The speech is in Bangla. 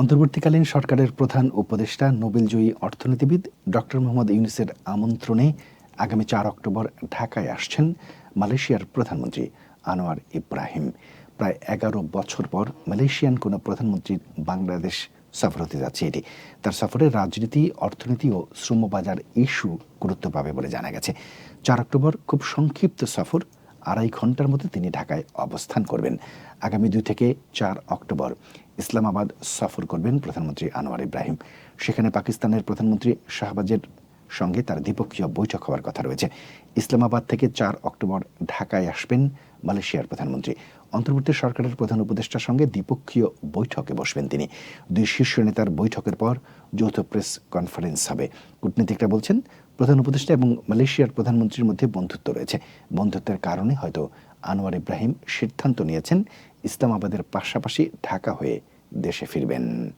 অন্তর্বর্তীকালীন সরকারের প্রধান উপদেষ্টা, নোবেলজয়ী অর্থনীতিবিদ ডক্টর মোহাম্মদ ইউনুসের আমন্ত্রণে আগামী চার অক্টোবর ঢাকায় আসছেন মালয়েশিয়ার প্রধানমন্ত্রী আনোয়ার ইব্রাহিম। প্রায় এগারো বছর পর মালয়েশিয়ান কোনো প্রধানমন্ত্রীর বাংলাদেশ সফর হতে যাচ্ছে এটি তার সফরে রাজনীতি, অর্থনীতি ও শ্রমবাজার ইস্যু গুরুত্ব পাবে বলে জানা গেছে। চার অক্টোবর খুব সংক্ষিপ্ত সফর, আড়াই ঘণ্টার মধ্যে তিনি ঢাকায় অবস্থান করবেন। আগামী দুই থেকে চার অক্টোবর ইসলামাবাদ সফর করবেন প্রধানমন্ত্রী আনোয়ার ইব্রাহিম। সেখানে পাকিস্তানের প্রধানমন্ত্রী শাহবাজের সঙ্গে তার দ্বিপক্ষীয় বৈঠক হওয়ার কথা রয়েছে। ইসলামাবাদ থেকে চার অক্টোবর ঢাকায় আসবেন মালয়েশিয়ার প্রধানমন্ত্রী। অন্তর্বর্তী সরকারের প্রধান উপদেষ্টার সঙ্গে দ্বিপক্ষীয় বৈঠকে বসবেন তিনি। দুই শীর্ষ নেতার বৈঠকের পর যৌথ প্রেস কনফারেন্স হবে। কূটনীতিকরা বলছেন, প্রধান উপদেষ্টা এবং মালয়েশিয়ার প্রধানমন্ত্রীর মধ্যে বন্ধুত্ব রয়েছে। বন্ধুত্বের কারণে হয়তো আনোয়ার ইব্রাহিম সিদ্ধান্ত নিয়েছেন, ইসলামাবাদের পাশাপাশি ঢাকা হয়ে দেশে ফিরবেন।